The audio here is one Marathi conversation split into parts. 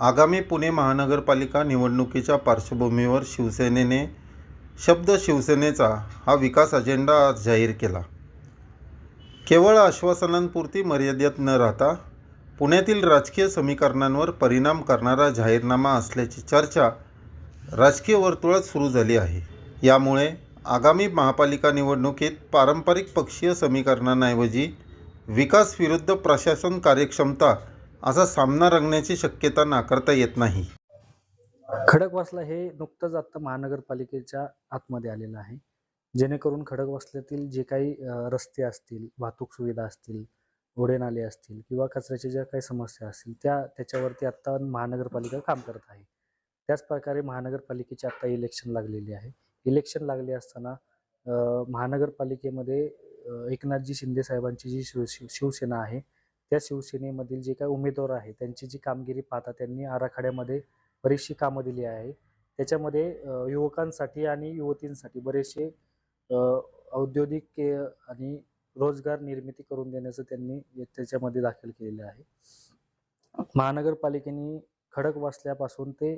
आगामी पुणे महानगरपालिका निवडणुकीच्या पार्श्वभूमीवर शिवसेनेने शब्द शिवसेनेचा हा विकास अजेंडा आज जाहीर केला. केवळ आश्वासनांपुरती मर्यादित न राहता पुण्यातील राजकीय समीकरणांवर परिणाम करणारा जाहीरनामा असल्याची चर्चा राजकीय वर्तुळात सुरू झाली आहे. यामुळे आगामी महापालिका निवडणुकीत पारंपरिक पक्षीय समीकरणांऐवजी विकास विरुद्ध प्रशासन कार्यक्षमता असा सामना रंगण्याची शक्यता नाकारता येत नाही. खडकवासला हे नुकतंच आता महानगरपालिकेच्या आतमध्ये आलेलं आहे. जेणेकरून खडकवासल्यातील जे काही रस्ते असतील वाहतूक सुविधा असतील घोडेनाले असतील किंवा कचऱ्याच्या ज्या काही समस्या असतील त्या त्याच्यावरती आत्ता महानगरपालिका काम करत आहे. त्याच प्रकारे महानगरपालिकेची आत्ता इलेक्शन लागलेली आहे. इलेक्शन लागले असताना महानगरपालिकेमध्ये एकनाथजी शिंदे साहेबांची जी शिव शिव- शिवसेना आहे त्या शिवसेनेमधील जे काही उमेदवार आहे त्यांची जी कामगिरी पाहता त्यांनी आराखड्यामध्ये बरीचशी कामं दिली आहे. त्याच्यामध्ये युवकांसाठी आणि युवतींसाठी बरेचसे औद्योगिक के- आणि रोजगार निर्मिती करून देण्याचं त्यांनी त्याच्यामध्ये दाखल केलेलं आहे. महानगरपालिकेने खडकवासल्यापासून ते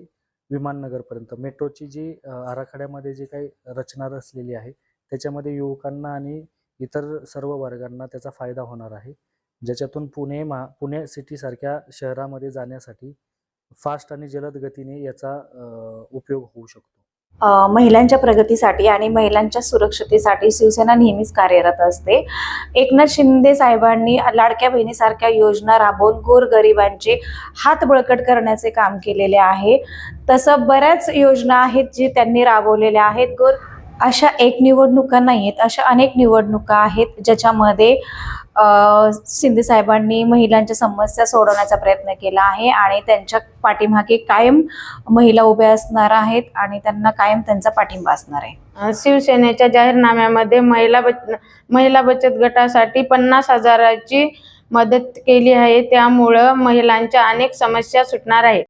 विमाननगरपर्यंत मेट्रोची जी आराखड्यामध्ये जी काही रचना रचलेली आहे त्याच्यामध्ये युवकांना आणि इतर सर्व वर्गांना त्याचा फायदा होणार आहे. ज्याच्यातून पुणे मा पुणे सिटीसारख्या शहरामध्ये जाण्यासाठी फास्ट आणि जलद गतीने याचा उपयोग होऊ शकतो. महिलांच्या प्रगतीसाठी आणि महिलांच्या सुरक्षतेसाठी शिवसेना नेहमीच कार्यरत असते. एकनाथ शिंदे साहेबांनी लाडक्या बहिणीसारख्या योजना राबवून गोरगरिबांचे हात बळकट करण्याचे काम केलेले आहे. तसं बऱ्याच योजना आहेत जे त्यांनी राबवलेल्या आहेत. गोर अशा एक निवडणुका नाही आहेत अशा अनेक निवडणुका आहेत ज्याच्यामध्ये शिंदे साहेबांनी महिलांच्या समस्या सोडवण्याचा प्रयत्न केला आहे आणि त्यांच्या पाठीमागे कायम महिला उभ्या असणार आहेत आणि त्यांना कायम त्यांचा पाठिंबा असणार आहे. शिवसेनेच्या जाहीरनाम्यामध्ये महिला बच महिला बचत गटासाठी पन्नास हजाराची मदत केली आहे. त्यामुळं महिलांच्या अनेक समस्या सुटणार आहेत.